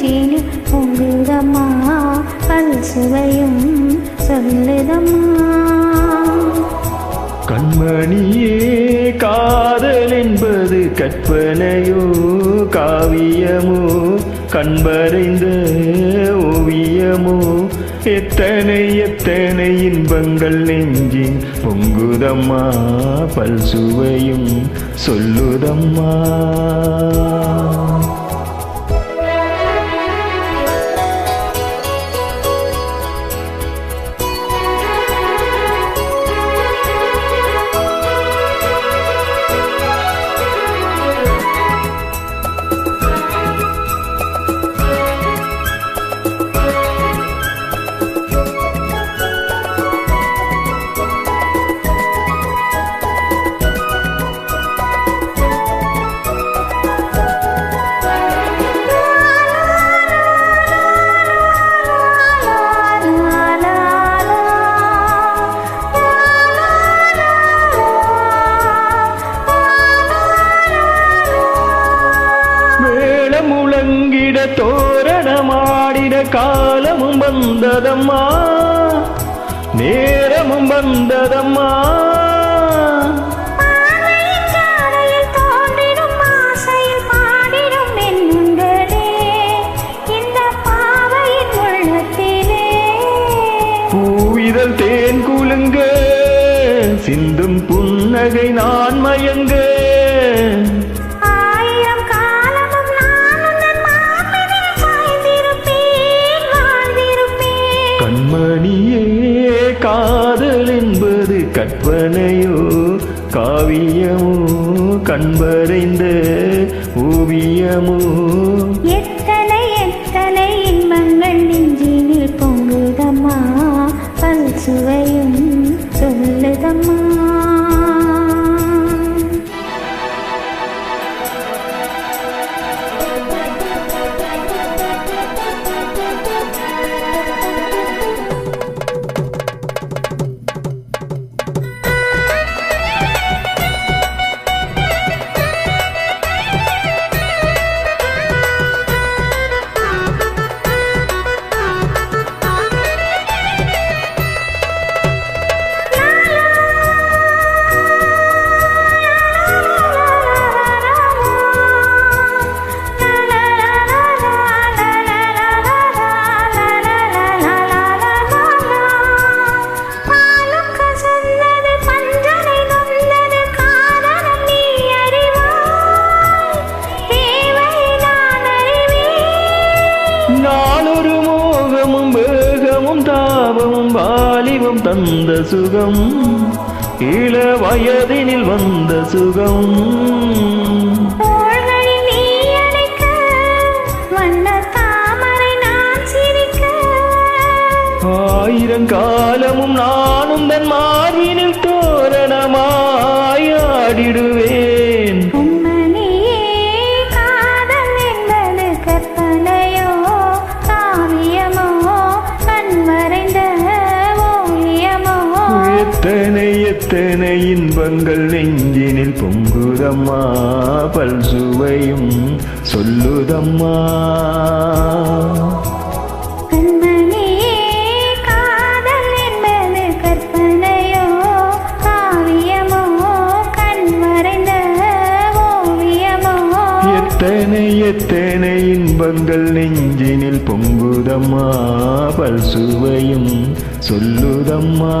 நெஞ்சினு பொங்குதம்மா பல் சுவையும் சொல்லுதம்மா. கண்மணியே காதல் என்பது கற்பனையோ காவியமோ கண்பறைந்த ஓவியமோ. எத்தனை எத்தனை இன்பங்கள் நெஞ்சின் பொங்குதம்மா பல்சுவையும் சொல்லுதம்மா. முழங்கிட தோரணமாடிட காலமும் வந்ததம்மா. நேரமும் வந்ததம்மா. பூவிதழ் தேன் குலுங்க சிந்தும் புன்னகை நான் மயங்க. காதல் என்பது கற்பனையோ? காவியமோ? கண்பறைந்த ஓவியமோ? எத்தனை எத்தனை இன்பங்கள் நெஞ்சினில் பொங்குதம்மா? பல் சுவையும் வேகமும் தாபமும் வாலிபம் தந்த சுகம் இள வயதினில் வந்த சுகம். எத்தனை எத்தனை இன்பங்கள் நெஞ்சினில் பொங்குதம்மா பல் சுவையும் சொல்லுதம்மா. தேனை இன்பங்கள் நெஞ்சினில் பொங்குதம்மா பல் சுவையும் சொல்லுதம்மா.